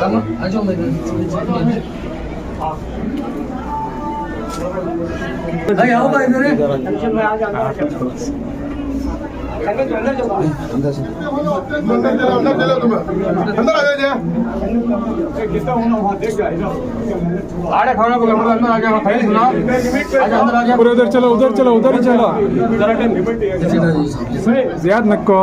Tamam. Acı olmayın. Hayır, almayın öyle. अंदर से अंदर चलो अंदर चलो तुम अंदर आ जाओ आड़े खाना पकड़ लो, अंदर आ गया फ़ाइल सुना आजा अंदर आ जा पूरे उधर चलो उधर चलो। उधर ही चलो जियाद नक्को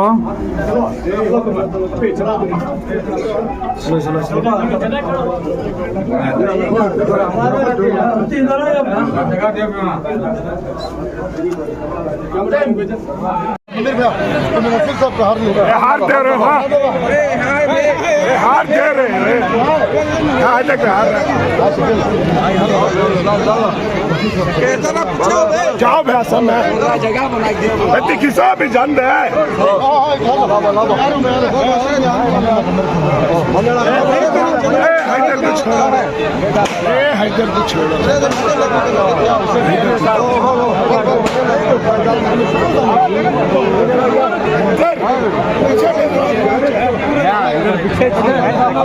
अंदर भैया तुम मुफिल साहब का हार नहीं हार दे रहे हो हार दे रहे हार तक हार? जाओ भैया सब में। जगह बनाई किसा भी जान दे हैदर को छोड़ो। हैदर को छोड़ो।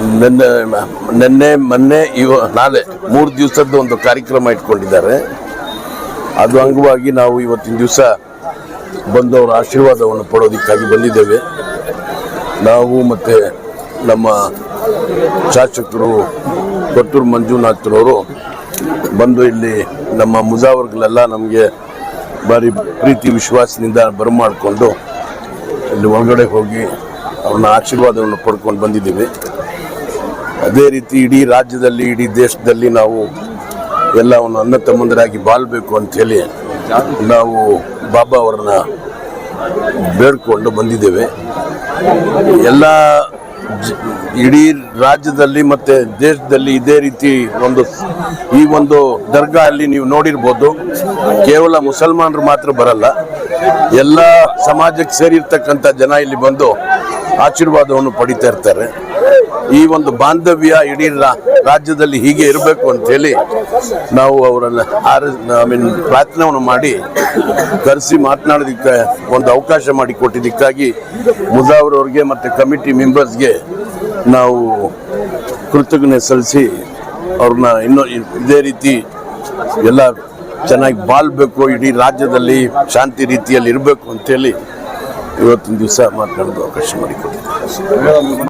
ನಿನ್ನೆ ನಿನ್ನೆ, ಮೊನ್ನೆ, ಇವ, ನಾಳೆ, ಮೂರು ದಿವಸದ್ದು ಒಂದು ಕಾರ್ಯಕ್ರಮ ಇಟ್ಕೊಂಡಿದ್ದಾರೆ. ಅದು ಅಂಗವಾಗಿ ನಾವು ಇವತ್ತಿನ ದಿವಸ ಬಂದವರ ಆಶೀರ್ವಾದವನ್ನು ಪಡೋದಕ್ಕಾಗಿ ಬಂದಿದ್ದೇವೆ. ನಾವು ಮತ್ತು ನಮ್ಮ ಶಾಸಕರು ಕೊಟ್ಟೂರು ಮಂಜುನಾಥ್ರವರು ಬಂದು ಇಲ್ಲಿ ನಮ್ಮ ಮುಜಾವರ್ಗಳೆಲ್ಲ ನಮಗೆ ಭಾರಿ ಪ್ರೀತಿ, ವಿಶ್ವಾಸದಿಂದ ಬರಮಾಡಿಕೊಂಡು ಇಲ್ಲಿ ಒಳಗಡೆ ಹೋಗಿ ಅವ್ರನ್ನ ಆಶೀರ್ವಾದವನ್ನು ಪಡ್ಕೊಂಡು ಬಂದಿದ್ದೀವಿ. ಅದೇ ರೀತಿ ಇಡೀ ರಾಜ್ಯದಲ್ಲಿ, ಇಡೀ ದೇಶದಲ್ಲಿ ನಾವು ಎಲ್ಲವನ್ನು ಅನ್ನ ತಮ್ಮಂದರಾಗಿ ಬಾಳ್ಬೇಕು ಅಂಥೇಳಿ ನಾವು ಬಾಬಾ ಅವರನ್ನ ಬೇಡ್ಕೊಂಡು ಬಂದಿದ್ದೇವೆ. ಎಲ್ಲ ಇಡೀ ರಾಜ್ಯದಲ್ಲಿ ಮತ್ತೆ ದೇಶದಲ್ಲಿ ಇದೇ ರೀತಿ ಒಂದು, ಈ ಒಂದು ದರ್ಗಾ ಅಲ್ಲಿ ನೀವು ನೋಡಿರ್ಬೋದು. ಕೇವಲ ಮುಸಲ್ಮಾನರು ಮಾತ್ರ ಬರಲ್ಲ. ಎಲ್ಲ ಸಮಾಜಕ್ಕೆ ಸೇರಿರ್ತಕ್ಕಂಥ ಜನ ಇಲ್ಲಿ ಬಂದು ಆಶೀರ್ವಾದವನ್ನು ಪಡಿತಾ ಇರ್ತಾರೆ. ಈ ಒಂದು ಬಾಂಧವ್ಯ ಇಡೀ ರಾಜ್ಯದಲ್ಲಿ ಹೀಗೆ ಇರಬೇಕು ಅಂತ ಹೇಳಿ ನಾವು ಅವರನ್ನ ಆರ ಐ ಮೀನ್ ಪ್ರಾರ್ಥನೆಯನ್ನು ಮಾಡಿ ಕರೆಸಿ ಮಾತನಾಡೋದಕ್ಕೆ ಒಂದು ಅವಕಾಶ ಮಾಡಿ ಕೊಟ್ಟಿದ್ದಕ್ಕಾಗಿ ಮುಜಾವ್ರವ್ರಿಗೆ ಮತ್ತು ಕಮಿಟಿ ಮೆಂಬರ್ಸ್ಗೆ ನಾವು ಕೃತಜ್ಞತೆ ಸಲ್ಲಿಸಿ ಅವ್ರನ್ನ ಇನ್ನೂ ಇದೇ ರೀತಿ ಎಲ್ಲ ಚೆನ್ನಾಗಿ ಬಾಳ್ಬೇಕು, ಇಡೀ ರಾಜ್ಯದಲ್ಲಿ ಶಾಂತಿ ರೀತಿಯಲ್ಲಿ ಇರಬೇಕು ಅಂತೇಳಿ ಇವತ್ತಿನ ದಿವಸ ಮಾತನಾಡೋದು ಅವಕಾಶ ಮಾಡಿಕೊಟ್ಟಿದ್ದಾರೆ.